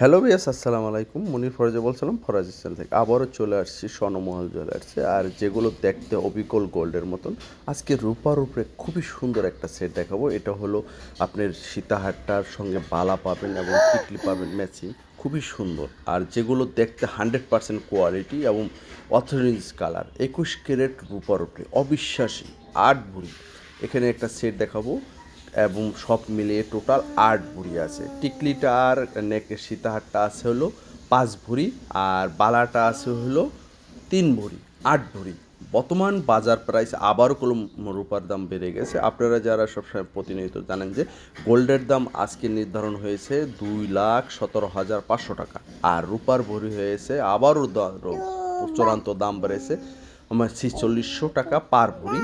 Hello বিয়াস আসসালামু আলাইকুম। মনির ফরাজে বলছিলাম, ফরাজ স্টাইল থেকে। আবারও চলে আসছি স্বর্ণমহল জুয়েলার্সে। আর যেগুলো দেখতে অবিকল গোল্ডের মতন, আজকে রূপার উপরে খুবই সুন্দর একটা সেট দেখাবো। এটা হলো আপনার সীতাহারটার সঙ্গে বালা পাবেন এবং টিকলি পাবেন ম্যাচিং। খুবই সুন্দর। আর যেগুলো দেখতে হান্ড্রেড পার্সেন্ট কোয়ালিটি এবং অথরেঞ্জ কালার, একুশ ক্যারেট রূপার। উপরে অবিশ্বাসী, আট ভরি। এখানে একটা সেট দেখাবো। এবং সব মিলিয়ে টোটাল আট ভরি আছে। টিকলিটা আর নেকের সীতাহারটা আছে হলো পাঁচ ভরি আর বালাটা আছে হলো তিন ভরি আট ভরি বর্তমান বাজার প্রাইস আবারও কলম রূপার দাম বেড়ে গেছে। আপনারা যারা সবসময় প্রতিনিয়ত জানেন যে গোল্ডের দাম আজকে নির্ধারণ হয়েছে দুই লাখ সতেরো হাজার পাঁচশো টাকা আর রূপার ভরি হয়েছে আবারও চূড়ান্ত দাম বেড়েছে আমার ছিচল্লিশশো টাকা পার ভরি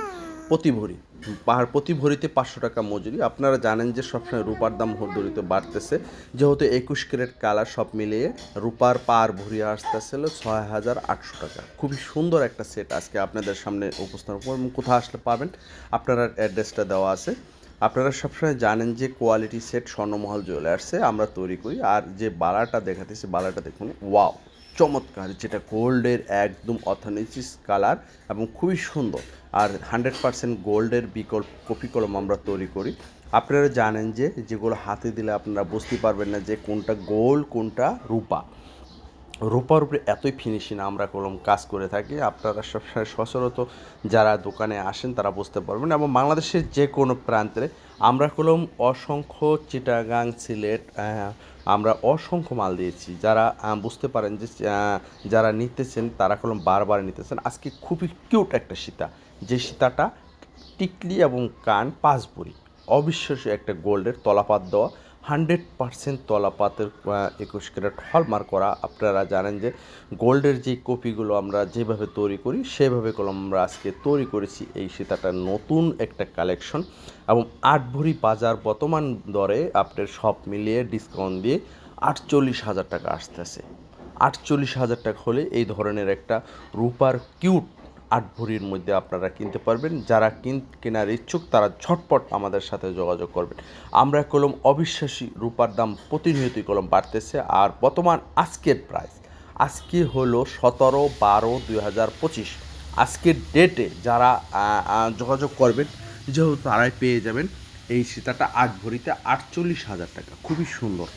প্রতি ভরি পার প্রতি ভরিতে পাঁচশো টাকা মজুরি। আপনারা জানেন যে সবসময় রূপার দাম হরদরিত বাড়তেছে। যেহেতু একুশ ক্যারেট কালার সব মিলিয়ে রূপার পার ভরি আসতেছে হলো ছয় হাজার আটশো টাকা। খুবই সুন্দর একটা সেট আজকে আপনাদের সামনে উপস্থাপন করব। এবং কোথায় আসলে পাবেন, আপনার অ্যাড্রেসটা দেওয়া আছে। আপনারা সবসময় জানেন যে কোয়ালিটি সেট স্বর্ণমহল জুয়েলার্সে আমরা তৈরি করি। আর যে বালাটা দেখাতেছি, বালাটা দেখুন ওয়াও চমৎকার, যেটা গোল্ডের একদম অথেন্টিক কালার এবং খুবই সুন্দর। আর হান্ড্রেড পারসেন্ট গোল্ডের বিকল্প কপি কলম আমরা তৈরি করি। আপনারা জানেন যে, যেগুলো হাতে দিলে আপনারা বুঝতে পারবেন না যে কোনটা গোল্ড কোনটা রূপা। রূপার উপরে এতই ফিনিশিং আমরা কলম কাজ করে থাকি, আপনারা সবসময় সচরাচর যারা দোকানে আসেন তারা বুঝতে পারবেন এবং বাংলাদেশের যে কোনো প্রান্তে আমরা কলম অসংখ্য চিটাগাং, সিলেট আমরা অসংখ্য মাল দিয়েছি। যারা বুঝতে পারেন যে যারা নিতেছেন তারা কলম বারবার নিতেছেন। আজকে খুবই কিউট একটা সীতা। যে সীতাটা টিকলি এবং কান পাঁচ ভরি। অবিশ্বাস্য একটা গোল্ডের তলাপাত দেওয়া। হান্ড্রেড পার্সেন্ট তলাপাতের একুশ ক্যারেট হলমার্ক করা। আপনারা জানেন যে গোল্ডের যে কপিগুলো আমরা যেভাবে তৈরি করি, সেভাবে কলম আমরা আজকে তৈরি করেছি এই সীতাটা নতুন একটা কালেকশন। এবং আট ভরি বাজার বর্তমান দরে আপনার সব মিলিয়ে ডিসকাউন্ট দিয়ে আটচল্লিশ হাজার টাকা আসতেছে। আটচল্লিশ হাজার টাকা হলে এই ধরনের একটা রূপার কিউট আট ভরির মধ্যে আপনারা কিনতে পারবেন। যারা কিন, কেনার ইচ্ছুক, তারা ঝটপট আমাদের সাথে যোগাযোগ করবেন। আমরা কলম অবিশ্বাসী রূপার দাম প্রতিনিয়তই কলম বাড়তেছে। আর বর্তমান আজকের প্রাইস আজকে হলো সতেরো বারো দুই হাজার পঁচিশ। আজকের ডেটে যারা যোগাযোগ করবেন, যেহেতু তারাই পেয়ে যাবেন, এই সীতাটা আট ভরিতে আটচল্লিশ হাজার টাকা। খুবই সুন্দর।